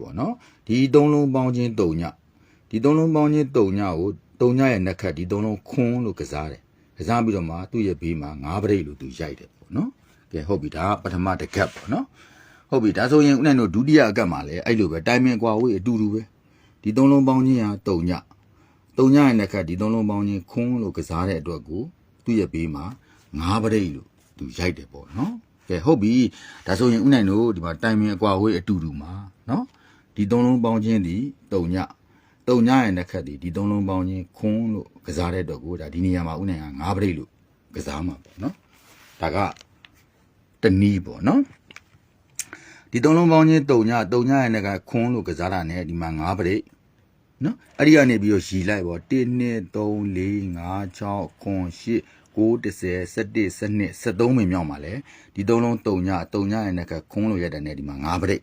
ပေါ့နော်ဒီသုံးလုံးပေါင်းချင်းတုံညဒီသုံးလုံးပေါင်းချင်းတုံညကိုတုံညရဲ့နှက်ခတ်ဒီသုံးလုံးခွန်းလို့ကစားတယ်ကစားပြီးတော့မှသူ့ရဲ့ဘေးမှာငါးပရိတ်လို့သူရိုက်တယ်ပေါ့နော်ကဲဟုတ်ပြီဒါကပထမတစ်ကတ်ပေါ့နော်ဟုတ်ပြီဒါဆိုရင်ဦးနိုင်တို့ဒုတိယအကတ်မှာလည်းအဲ့လိုပဲတိုင်မင်ကွာဝေးအတူတူပဲဒီသုံးလုံးပေါင်းချင်းဟာတုံညတုံညရဲ့နှက်ခတ်ဒီသုံးလုံးပေါင်းချင်းခွန်းလို့ကစားတဲ့အတွက်ကိုသူ့ရဲ့ဘေးမှာငါးပရိတ်လို့သူရိုက်တယ်ပေါ့နော်ကဲဟုတ်ပြီဒါဆိုရင်ဦးနိုင်တို့ဒီမှာတိုင်မင်အကွာဝေးအတူတူမှာနော် ဒီသုံးလုံးပေါင်းချင်းဒီတုံညတုံညရဲ့နှက်ခတ်ဒီဒီသုံးလုံးပေါင်းချင်းခွန်းလို့ကစားတဲ့တော့ကိုဒါဒီနေရာမှာဥနိုင်ကငါးပရိတ်လို့ကစားမှာပေါ့နော်ဒါကတနည်းပေါ့နော်ဒီသုံးလုံးပေါင်းချင်းတုံညတုံညရဲ့နှက်ကခွန်းလို့ကစားတာ ਨੇ ဒီမှာငါးပရိတ်နော်အဲ့ဒီကနေပြီးတော့ရီလိုက်ပေါ့1 2 3 4 5 6 9 10 11 12 13မိနစ်မြောက်မှာလဲဒီသုံးလုံးတုံညတုံညရဲ့နှက်ကခွန်းလို့ရတဲ့ ਨੇ ဒီမှာငါးပရိတ်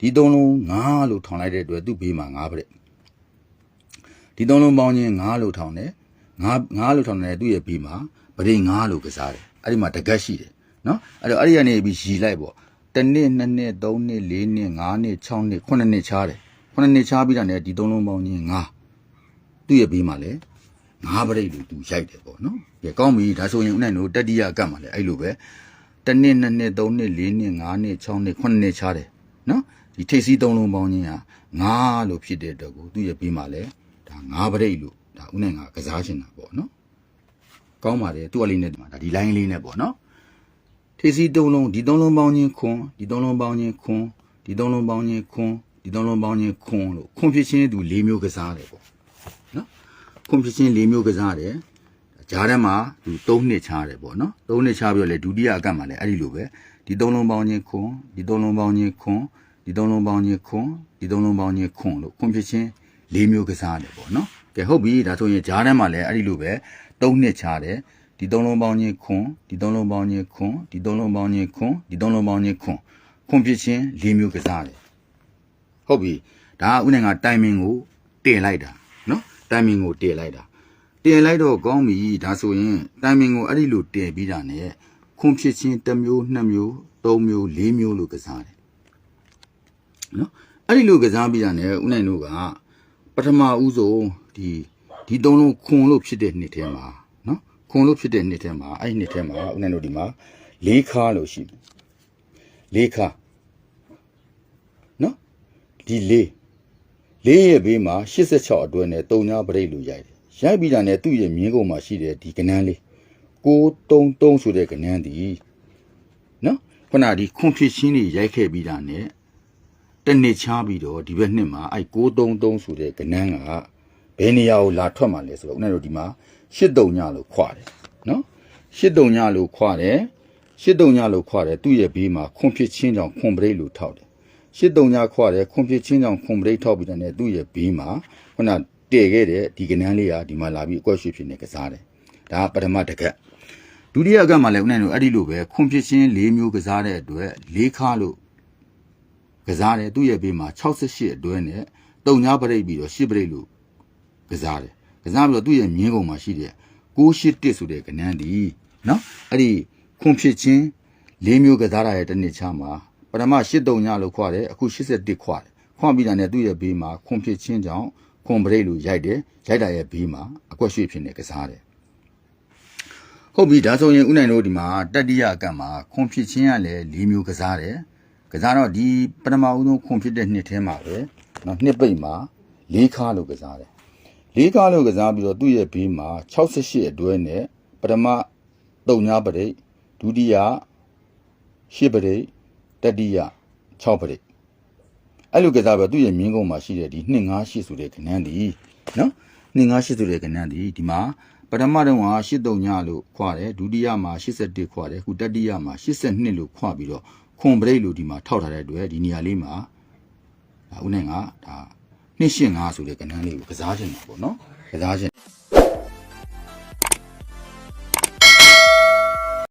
ဒီသုံးလုံး9လို့ထောင်လိုက်တဲ့အတွက်သူ့ဘေးမှာ9ပရိတ်ဒီသုံးလုံးပေါင်းချင်း9လို့ထောင်တယ်9 9လို့ထောင်တယ်သူ့ရဲ့ဘေးမှာပရိ9လို့ကစားတယ်အဲ့ဒီမှာတကက်ရှိတယ်နော်အဲ့တော့အဲ့ဒီကနေပြီးရီလိုက်ပေါ့တစ်နှစ်နှစ်နှစ်သုံးနှစ်လေးနှစ်ငါးနှစ်6နှစ်9နှစ်ချားတယ်9နှစ်ချားပြီးတာ ਨੇ ဒီသုံးလုံးပေါင်းချင်း9သူ့ရဲ့ဘေးမှာလဲ9ပရိလို့သူရိုက်တယ်ပေါ့နော်ကဲကောင်းပြီဒါဆိုရင်ဦးနိုင်တို့တတိယအကတ်မှာလဲအဲ့လိုပဲတစ်နှစ်နှစ်နှစ်သုံးနှစ်လေးနှစ်ငါးနှစ်6နှစ်9နှစ်ချားတယ်နော် ဒီထိပ်စီးသုံးလုံးပေါင်းချင်းဟာ9လို့ဖြစ်တဲ့အတွက်ကိုသူ့ရဲ့ဘေးမှာလဲဒါငါးပရိတ်လို့ဒါဦးနဲ့ငါကစားချင်တာပေါ့နော်ကောင်းပါတယ်သူ့အလေးနဲ့ဒီမှာဒါဒီ line လေးနဲ့ပေါ့နော်ထေစီသုံးလုံးဒီသုံးလုံးပေါင်းချင်းခွန်းဒီသုံးလုံးပေါင်းချင်းခွန်းဒီသုံးလုံးပေါင်းချင်းခွန်းဒီသုံးလုံးပေါင်းချင်းခွန်းလို့ခွန်းဖြစ်ချင်းသူ၄မျိုးကစားတယ်ပေါ့နော်ခွန်းဖြစ်ချင်း၄မျိုးကစားတယ်ဂျားထဲမှာသူ၃နှစ်ချားတယ်ပေါ့နော်၃နှစ်ချားပြီးတော့လေဒုတိယအကတ်မှာလည်းအဲ့ဒီလိုပဲဒီသုံးလုံးပေါင်းချင်းခွန်းဒီသုံးလုံးပေါင်းချင်းခွန်း ဒီသုံးလုံးပေါင်းချင်းခွန်းဒီသုံးလုံးပေါင်းချင်းခွန်းလို့ခွန်းဖြစ်ချင်း၄မျိုးကစားတယ်ပေါ့နော်ကဲဟုတ်ပြီဒါဆိုရင်ဂျားထဲမှာလည်းအဲ့ဒီလိုပဲ၃နှစ်ချားတယ်ဒီသုံးလုံးပေါင်းချင်းခွန်းဒီသုံးလုံးပေါင်းချင်းခွန်းဒီသုံးလုံးပေါင်းချင်းခွန်းဒီသုံးလုံးပေါင်းချင်းခွန်းခွန်းဖြစ်ချင်း၄မျိုးကစားတယ်ဟုတ်ပြီဒါကဥနိုင်ကတိုင်မင်ကိုတင်လိုက်တာနော်တိုင်မင်ကိုတင်လိုက်တာတင်လိုက်တော့ကောင်းပြီဒါဆိုရင်တိုင်မင်ကိုအဲ့ဒီလိုတင်ပြီးတာ ਨੇ ခွန်ဖြစ်ချင်းတစ်မျိုးနှစ်မျိုးသုံးမျိုးလေးမျိုးလို့ကစားတယ် နော်အဲ့ဒီလိုကစားပြီးတာ ਨੇ ဥနိုင်တို့ကပထမဦးဆုံးဒီဒီသုံးလုံးခွန်လို့ဖြစ်တဲ့နှစ်ထဲမှာနော်ခွန်လို့ဖြစ်တဲ့နှစ်ထဲမှာအဲ့ဒီနှစ်ထဲမှာဥနိုင်တို့ဒီမှာလေးခါလို့ရှိတယ်လေးခါနော်ဒီလေးလေးရဲ့ဘေးမှာ86အတွဲနဲ့တုံညာပရိတ်လူရိုက်တယ်ရိုက်ပြီးတာနဲ့သူ့ရဲ့မြင်းကုံမှာရှိတဲ့ဒီကနန်းလေး633ဆိုတဲ့ကနန်းဒီနော်ခုနဒီခွန်ဖြစ်ချင်းတွေရိုက်ခဲ့ပြီးတာနဲ့ တစ်နှစ်ချားပြီးတော့ဒီဘက်နှစ်မှာအဲ633ဆိုတဲ့ကနန်းကဘယ်နေရာကိုလာထွက်มาလဲဆိုတော့ဦးနဲ့တို့ဒီမှာ83ညလို့ခွာတယ်နော်83ညလို့ခွာတယ်83ညလို့ခွာတယ်သူ့ရဲ့ဘေးမှာခွန်ဖြစ်ချင်းကြောင့်ခွန်ပရိတ်လို့ထောက်တယ်ရှစ်တုံညာခွာတယ်ခွန်ဖြစ်ချင်းကြောင့်ခွန်ပရိတ်ထောက်ပြီးတဲ့သူ့ရဲ့ဘေးမှာခုနတည်ခဲ့တဲ့ဒီကနန်းလေးဟာဒီမှာလာပြီးအကွက်ရွှေဖြစ်နေကစားတယ်ဒါကပထမတစ်ကက်ဒုတိယကက်မှာလည်းဦးနိုင်တို့အဲ့ဒီလိုပဲခွန်ဖြစ်ချင်း၄မျိုးကစားတဲ့အတွက်၄ခါလို့ ကစားတယ်သူ့ရဲ့ဘေးမှာ68အတွဲနဲ့တုံညာပရိတ်ပြီးတော့ရှစ်ပရိတ်လို့ကစားတယ်ကစားပြီးတော့သူ့ရဲ့မြင်းကုံမှာရှိတဲ့681ဆိုတဲ့ကနန်းဒီနော်အဲ့ဒီခွန်ဖြစ်ချင်း၄မျိုးကစားရတဲ့တစ်နှစ်ချာမှာပထမ83ညလို့ခွာတယ်အခု81ခွာတယ်ခွာပြီးတာနဲ့သူ့ရဲ့ဘေးမှာခွန်ဖြစ်ချင်းကြောင့်ခွန်ပရိတ်လို့ရိုက်တယ်ရိုက်တာရဲ့ဘေးမှာအကွက်ရွှေ့ဖြစ်နေကစားတယ်ဟုတ်ပြီဒါဆိုရင်ဥနိုင်တို့ဒီမှာတတိယအကံမှာခွန်ဖြစ်ချင်းကလည်း၄မျိုးကစားတယ်က စားတော့ဒီပထမဦးဆုံးခွန်ဖြစ်တဲ့နှစ်ထဲမှာပဲနော်နှစ်ပိတ်မှာ၄ခါလို့ကစားတယ်၄ခါလို့ကစားပြီးတော့သူ့ရဲ့ဘေးမှာ68အတွဲနဲ့ပထမ3ညပရိတ်ဒုတိယ8ပရိတ်တတိယ6ပရိတ်အဲ့လိုကစားပဲသူ့ရဲ့မြင်းကုန်းမှာရှိတဲ့ဒီ258ဆိုတဲ့ကဏ္ဍဒီနော်258ဆိုတဲ့ကဏ္ဍဒီဒီမှာပထမတော့က83ညလို့ခွာတယ်ဒုတိယမှာ81ခွာတယ်အခုတတိယမှာ82လို့ခွာပြီးတော့ ခွန်ပရိတ်လို့ဒီမှာထောက်ထားတဲ့အတွက်ဒီနေရာလေးမှာဒါဦးနဲ့ငါဒါ285ဆိုတဲ့ကဏ္ဍလေးကိုကစားခြင်းတာပေါ့နော်ကစားခြင်း